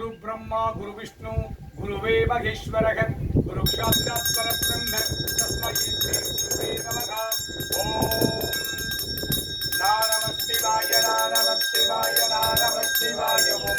గురు బ్రహ్మ గురు విష్ణు గురువే మహేశ్వర గురు సాక్షాత్ పరబ్రహ్మ తస్మై శ్రీ గురువే నమః ఓం నా నమ శివాయ నా నమ శివాయ నా నమ శివాయ ఓం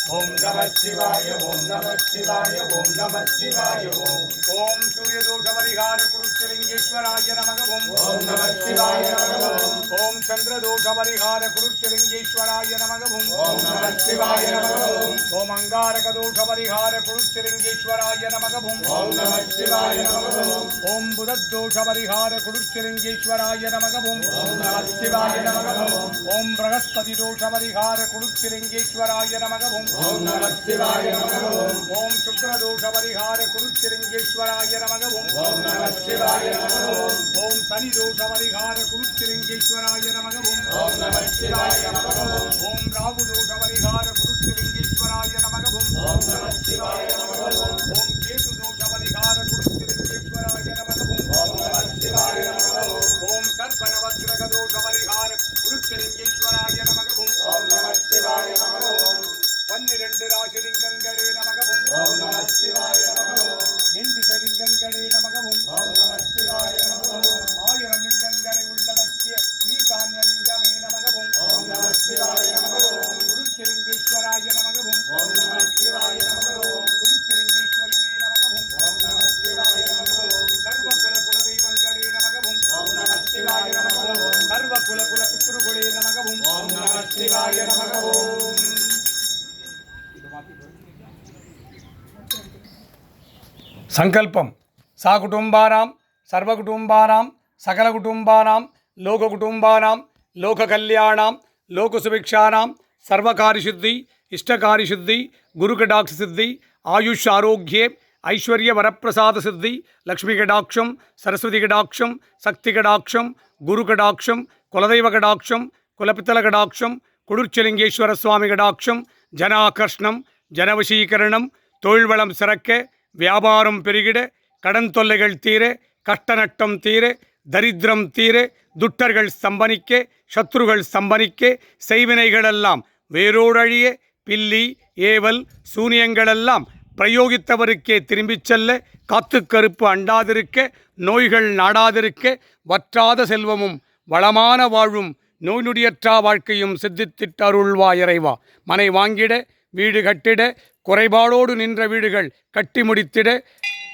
நமஸ்திவாய ஓம் நமஸ்திவாய ஓம் நமஸ்திவாய ஓம் ஓம் சூரியதோஷ பரிகார குருச்சலிங்கேஸ்வராய நமக ஓம் ஓம் நமஸ்திவாய நமக ஓம் ஓம் சந்திரதோஷ பரிகார குருச்சலிங்கேஸ்வராய நமக ஓம் ஓம் நமஸ்திவாய நமக ஓம் ஓம் அங்காரக தோஷ பரிகார குருச்சலிங்கேஸ்வராய நமக ஓம் ஓம் நமஸ்திவாய நமக ஓம் ஓம் புதத்தோஷ பரிகார குருச்சலிங்கேஸ்வராய நமக ஓம் ஓம் நமஸ்திவாய நமக ஓம். சுக்ரதோஷ பரிகார குருச்சலிங்கேஸ்வராய நமக ஓம். ஓம் நமஸ்திவாய நமக ஓம். சனி தோஷ பரிகார குருச்சலிங்கேஸ்வராய நமக ஓம். ஓம் நமஸ்திவாய நமக ஓம். ஓம் என் திசைலிங்கங்களே நமகவும். ஆயிரம் லிங்கங்களை உள்ளடக்கிய ஈசான்ய லிங்கமே நமகவும். ஓம் நமஸ்திவாய நமகவும் குருச்சிலிங்கேஸ்வராய நமகவும். சர்வ குல குல தெய்வங்களே நமகவும். சர்வ குல குல பித்ருகுலே நமகவும். நமஸ்திவாய நமகவும் సంకల్పం సా కుటుంబానాం సర్వకుటుంబానాం సకల కుటుంబానాం లోక కుటుంబానాం లోక కళ్యాణాం లోక సుభిక్షానాం సర్వకార్యశుద్ధి ఇష్టకార్యశుద్ధి గురుకటాక్ష సిద్ధి ఆయుష్ ఆరోగ్యే ఐశ్వర్య వరప్రసాద సిద్ధి లక్ష్మీ కటాక్షం సరస్వతి కటాక్షం శక్తి కటాక్షం గురు కటాక్షం కులదైవ కటాక్షం కులపితల కటాక్షం குளிர்ச்சலிங்கேஸ்வர சுவாமி கடாட்சம் ஜன ஆகர்ஷணம் ஜனவசீகரணம் தொழில் வளம் சிறக்க வியாபாரம் பெருகிட கடன் தொல்லைகள் தீர கஷ்ட நட்டம் தீர தரித்திரம் தீர துட்டர்கள் சம்பனிக்க சத்ருகள் சம்பனிக்க செய்வினைகளெல்லாம் வேரோடழிய பில்லி ஏவல் சூனியங்களெல்லாம் பிரயோகித்தவருக்கே திரும்பிச் செல்ல காத்து கருப்பு அண்டாதிருக்க நோய்கள் நாடாதிருக்க வற்றாத செல்வமும் வளமான வாழ்வும் நோய் நொடியற்றா வாழ்க்கையும் சித்தித்திட்ட அருள்வா இறைவா. மனை வாங்கிட வீடு கட்டிட குறைபாடோடு நின்ற வீடுகள் கட்டி முடித்திட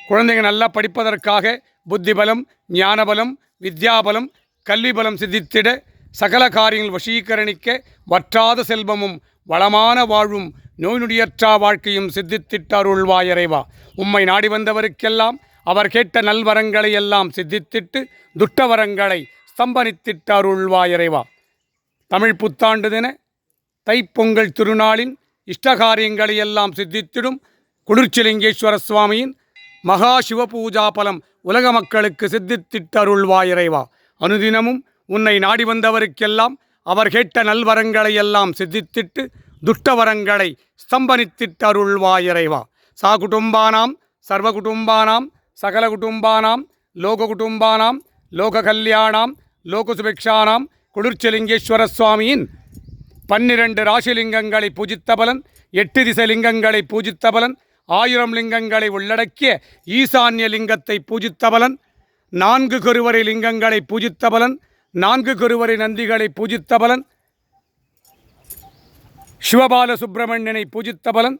குழந்தைங்க நல்லா படிப்பதற்காக புத்திபலம் ஞானபலம் வித்யாபலம் கல்வி பலம் சித்தித்திட சகல காரியங்கள் வசீகரணிக்க வற்றாத செல்வமும் வளமான வாழ்வும் நோய் நொடியற்றா வாழ்க்கையும் சித்தித்திட்டார் அருள்வா உம்மை நாடி வந்தவருக்கெல்லாம் அவர் கேட்ட நல்வரங்களை எல்லாம் சித்தித்திட்டு துட்டவரங்களை ஸ்தம்பனித்திட்டார் அருள்வா தமிழ் புத்தாண்டு தின தைப்பொங்கல் திருநாளின் இஷ்டகாரியங்களை எல்லாம் சித்தித்திடும் குளிர்ச்சிலிங்கேஸ்வர சுவாமியின் மகா சிவபூஜா பலம் உலக மக்களுக்கு சித்தித்திட்டருள்வா இறைவா. அனுதினமும் உன்னை நாடி வந்தவருக்கெல்லாம் அவர் கேட்ட நல்வரங்களை எல்லாம் சித்தித்திட்டு துஷ்டவரங்களை ஸ்தம்பனித்திட்டருள்வா இறைவா. சா குடும்பானாம் சர்வ குடும்பானாம் சகல குடும்பானாம் லோக குடும்பானாம் லோக கல்யாணாம் லோகசுபிக்ஷானாம் குளிர்ச்சலிங்கேஸ்வர சுவாமியின் பன்னிரண்டு ராசிலிங்கங்களை பூஜித்த பலன் எட்டு திசை லிங்கங்களை பூஜித்த பலன் ஆயிரம் லிங்கங்களை உள்ளடக்கிய ஈசான்ய லிங்கத்தை பூஜித்த பலன் நான்கு கருவறை லிங்கங்களை பூஜித்த பலன் நான்கு கருவறை நந்திகளை பூஜித்த பலன் சிவபால சுப்பிரமணியனை பூஜித்த பலன்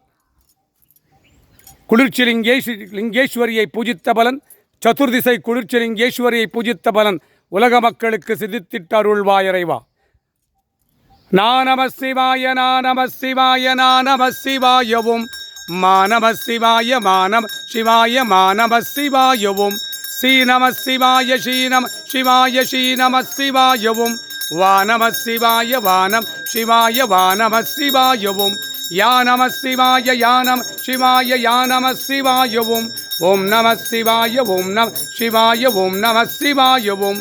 குளிர்ச்சி லிங்கேஷ் லிங்கேஸ்வரியை பூஜித்த பலன் சதுர்திசை குளிர்ச்சி லிங்கேஸ்வரியை பூஜித்த பலன் உலக மக்களுக்கு சிதித்திட்ட அருள்வாயறைவா நானம சிவாய நானம சிவாய நானம சிவாயவும் மானம சிவாய மானம சிவாய மானம சிவாயவும் ஸ்ரீநம சிவாய ஸ்ரீநம சிவாய ஸ்ரீநம சிவாயவும் வானம சிவாய வானம் சிவாய வானம சிவாயவும் யானம சிவாய யானம் சிவாய யானம சிவாயவும் ஓம் நம சிவாய ஓம் நம சிவாய ஓம் நம சிவாயவும்